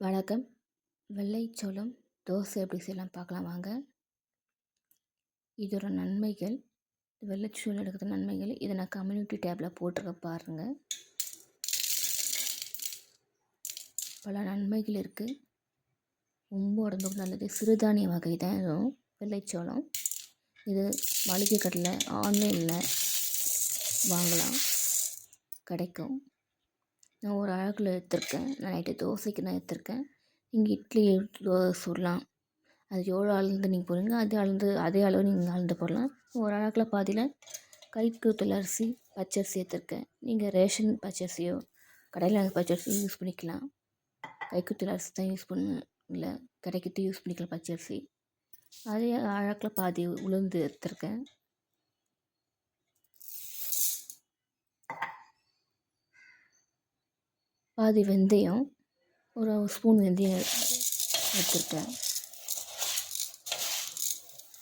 வணக்கம். வெள்ளைச்சோளம் தோசை எப்படி செய்யலாம் பார்க்கலாம் வாங்க. இதோட நன்மைகள் வெள்ளைச்சோளம் எடுக்கிற நன்மைகள் இதை நான் கம்யூனிட்டி டேப்பில் போட்டிருக்க பாருங்கள் பல நன்மைகள் இருக்குது ரொம்ப உடம்புக்கு நல்லது. சிறுதானிய வகை தான் இதுவும் வெள்ளைச்சோளம். இது மளிகை கடையில் ஆன்லைனில் வாங்கலாம். கிடைக்கும். நான் ஒரு அழகில் எடுத்திருக்கேன். நான் நைட்டு தோசைக்கு நான் எடுத்திருக்கேன். நீங்கள் இட்லி சுடலாம். அது எவ்வளோ அளந்து நீங்கள் போடுறீங்க அதே அளந்து அதே அளவு நீங்கள் அளந்து போடலாம். ஒரு அழகில் பாதியில் கைக்கூத்தல் அரிசி பச்சரிசி எடுத்திருக்கேன். நீங்கள் ரேஷன் பச்சரிசியோ கடையில் அந்த பச்சரிசி யூஸ் பண்ணிக்கலாம். கைக்குத்தல் அரிசி தான் யூஸ் பண்ண இல்லை கிடைக்கிட்டு யூஸ் பண்ணிக்கலாம் பச்சரிசி. அதே அழகில் பாதி உளுந்து எடுத்திருக்கேன். பாதி வெந்தயம் ஒரு ஸ்பூன் வெந்தயம் எடுத்துக்கிட்டேன்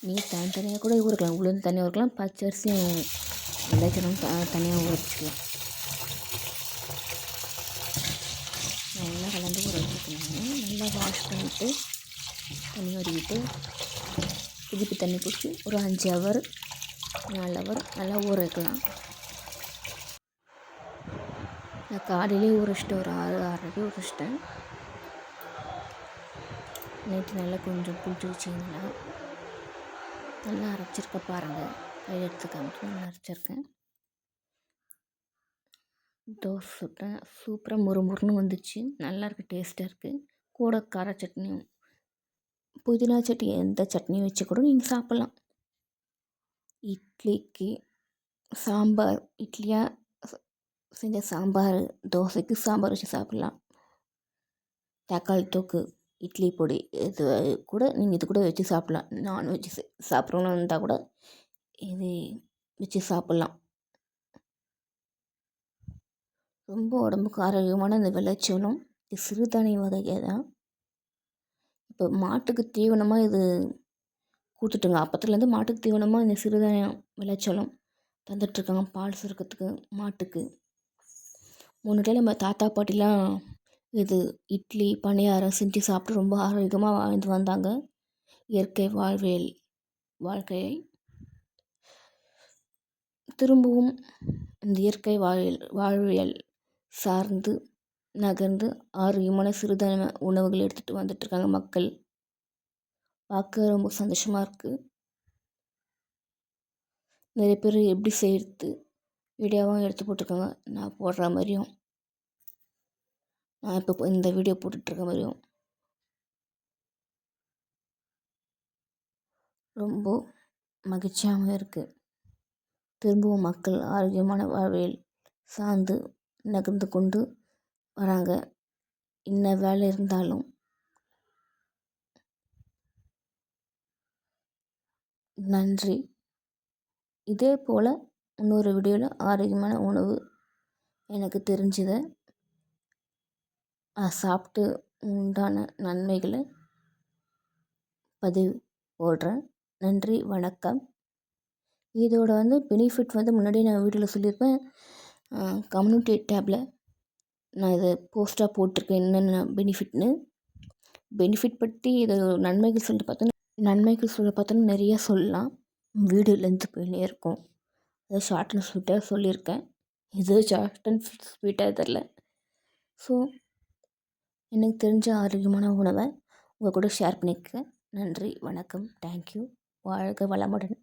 நீ தனித்தனியாக கூட ஊறுக்கலாம் உளுந்து தனியாக ஊறுக்கலாம் பச்சரிசியும் வெள்ளைச்சனம் த தனியாக ஊற வச்சுக்கலாம். நல்லா கலந்து ஊற வச்சுக்கணும் நல்லா வாஷ் பண்ணிவிட்டு தண்ணி வடிக்கிட்டு திருப்பி தண்ணி பிடிச்சி ஒரு அஞ்சு ஹவர் நாலு ஹவர் நல்லா ஊற வைக்கலாம். நான் காலையிலே உரைச்சிட்டு ஒரு ஆறு ஆறரை உரைச்சிட்டேன் நேற்று நல்லா கொஞ்சம் பிடிச்சி வச்சிங்கன்னா நல்லா அரைச்சிருக்க பாருங்கள் கையில் எடுத்து காமிச்சு நல்லா அரைச்சிருக்கேன். தோசை சுட்டேன் சூப்பராக முறுமுறுன்னு வந்துச்சு. நல்லாயிருக்கு டேஸ்ட்டாக இருக்குது கூட கார சட்னியும் புதினா சட்னி எந்த சட்னியும் வச்சு கூட நீங்கள் சாப்பிட்லாம். இட்லிக்கு சாம்பார் இட்லியாக செஞ்ச சாம்பார் தோசைக்கு சாம்பார் வச்சு சாப்பிட்லாம். தக்காளி தொக்கு இட்லி பொடி இது கூட நீங்கள் இது கூட வச்சு சாப்பிட்லாம். நான்வெஜ் சாப்பிட்றவங்க இருந்தால் கூட இது வச்சு சாப்பிட்லாம். ரொம்ப உடம்புக்கு ஆரோக்கியமான இந்த விளைச்சலும் இது சிறுதானிய வகையே தான். இப்போ மாட்டுக்கு தீவனமாக இது கொடுத்துட்டுங்க. அப்பத்துலேருந்து மாட்டுக்கு தீவனமாக இந்த சிறுதானியம் விளைச்சலும் தந்துட்டுருக்காங்க பால் சுரக்கிறதுக்கு மாட்டுக்கு. முன்னாடிலாம் நம்ம தாத்தா பாட்டிலாம் இது இட்லி பணியாரம் செஞ்சு சாப்பிட்டு ரொம்ப ஆரோக்கியமாக வாழ்ந்து வந்தாங்க. இயற்கை வாழ்வியல் வாழ்க்கையை திரும்பவும் இந்த இயற்கை வாழ்வியல் வாழ்வியல் சார்ந்து நகர்ந்து ஆரோக்கியமான சிறுதானிய உணவுகள் எடுத்துகிட்டு வந்துட்டுருக்காங்க மக்கள். பார்க்க ரொம்ப சந்தோஷமாக இருக்குது நிறைய பேர் எப்படி செய்கிறது வீடியோவாக எடுத்து போட்டிருக்காங்க. நான் போடுற மாதிரியும் நான் இப்போ இந்த வீடியோ போட்டுட்ருக்க மாதிரியும். ரொம்ப மகிழ்ச்சியாகவும் இருக்குது திரும்பவும் மக்கள் ஆரோக்கியமான வாழ்வில் சார்ந்து நகர்ந்து கொண்டு வராங்க. என்ன வேலை இருந்தாலும். நன்றி. இதே போல் இன்னொரு வீடியோவில் ஆரோக்கியமான உணவு எனக்கு தெரிஞ்சதை சாப்பிட்டு உண்டான நன்மைகளை பதிவு போடுறேன். நன்றி வணக்கம். இதோட வந்து பெனிஃபிட் வந்து முன்னாடி நான் வீடியோவில் சொல்லியிருப்பேன். கம்யூனிட்டி டேப்பில் நான் இதை போஸ்ட்டாக போட்டிருக்கேன். என்னென்ன பெனிஃபிட்னு பெனிஃபிட் பற்றி இது நன்மைகள் சொல்லிட்டு பார்த்தோன்னா நன்மைகள் சொல்ல பார்த்தோன்னா நிறையா சொல்லலாம். வீடு லென்த்து போயினே இருக்கும். அதை ஷார்ட் அண்ட் ஸ்வீட்டாக சொல்லியிருக்கேன். இது ஷார்ட் அண்ட் ஸ்வீட்டாக தெரில ஸோ எனக்கு தெரிஞ்ச ஆரோக்கியமான உணவை உங்கள் கூட ஷேர் பண்ணிக்க. நன்றி வணக்கம். தேங்க்யூ வாழ்க வளமுடன்.